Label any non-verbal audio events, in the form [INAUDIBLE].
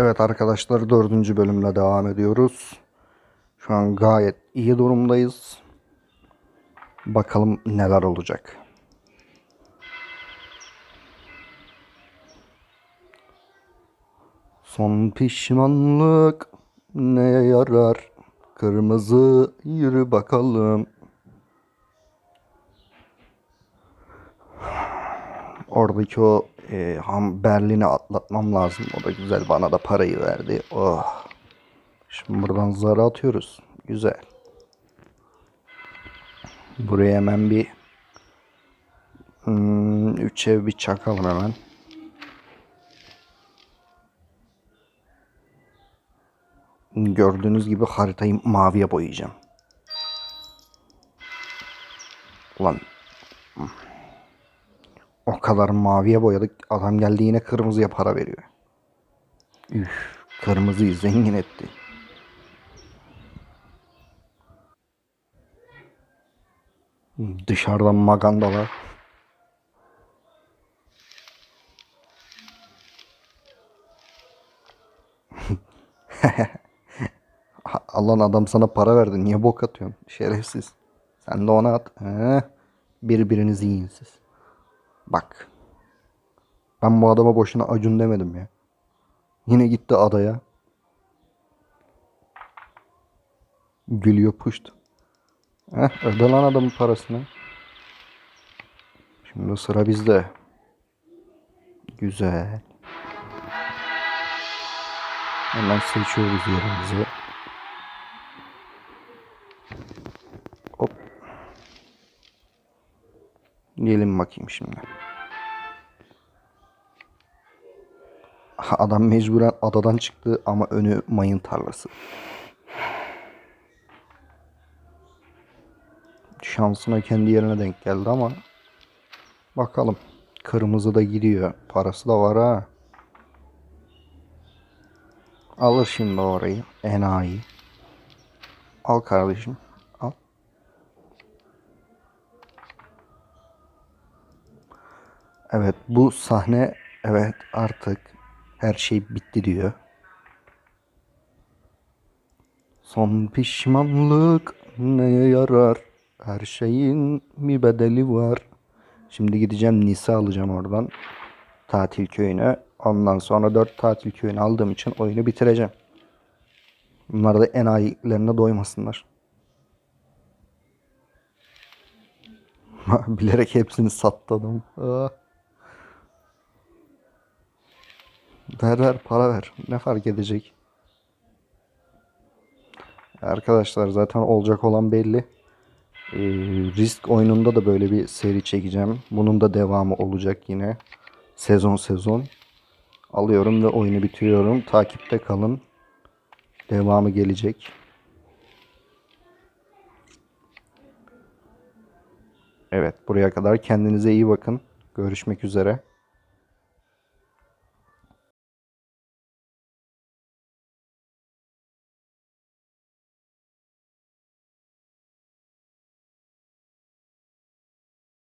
Evet arkadaşlar dördüncü bölümle devam ediyoruz. Şu an gayet iyi durumdayız. Bakalım neler olacak. Son pişmanlık neye yarar? Kırmızı yürü bakalım. Oradaki o e, ham Berlin'i atlatmam lazım. O da güzel bana da parayı verdi. Oh. Şimdi buradan zara atıyoruz. Güzel. Buraya hemen bir hmm, üç ev bir çakalım hemen. Gördüğünüz gibi haritayı maviye boyayacağım. Ulan o kadar maviye boyadık. Adam geldi yine kırmızıya para veriyor. Üf, kırmızıyı zengin etti. Dışarıdan magandalar. [LAUGHS] Allah'ın adam sana para verdi. Niye bok atıyorsun? Şerefsiz. Sen de ona at. He? Birbirinizi yiyin siz. Bak. Ben bu adama boşuna acun demedim ya. Yine gitti adaya. Gülüyor puşt. Heh, öde lan adamın parasını. Şimdi sıra bizde. Güzel. Hemen seçiyoruz yerimizi. Gelin bakayım şimdi. Adam mecburen adadan çıktı ama önü mayın tarlası. Şansına kendi yerine denk geldi ama bakalım. Kırmızı da gidiyor. Parası da var ha. Alır şimdi orayı. Enayi. Al kardeşim. Evet bu sahne evet artık her şey bitti diyor. Son pişmanlık neye yarar? Her şeyin bir bedeli var. Şimdi gideceğim Nisa alacağım oradan. Tatil köyüne. Ondan sonra 4 tatil köyünü aldığım için oyunu bitireceğim. Bunlar da enayilerine doymasınlar. [LAUGHS] Bilerek hepsini sattı adam. Ver ver para ver. Ne fark edecek? Arkadaşlar zaten olacak olan belli. Ee, Risk oyununda da böyle bir seri çekeceğim. Bunun da devamı olacak yine. Sezon sezon. Alıyorum ve oyunu bitiriyorum. Takipte kalın. Devamı gelecek. Evet buraya kadar kendinize iyi bakın. Görüşmek üzere.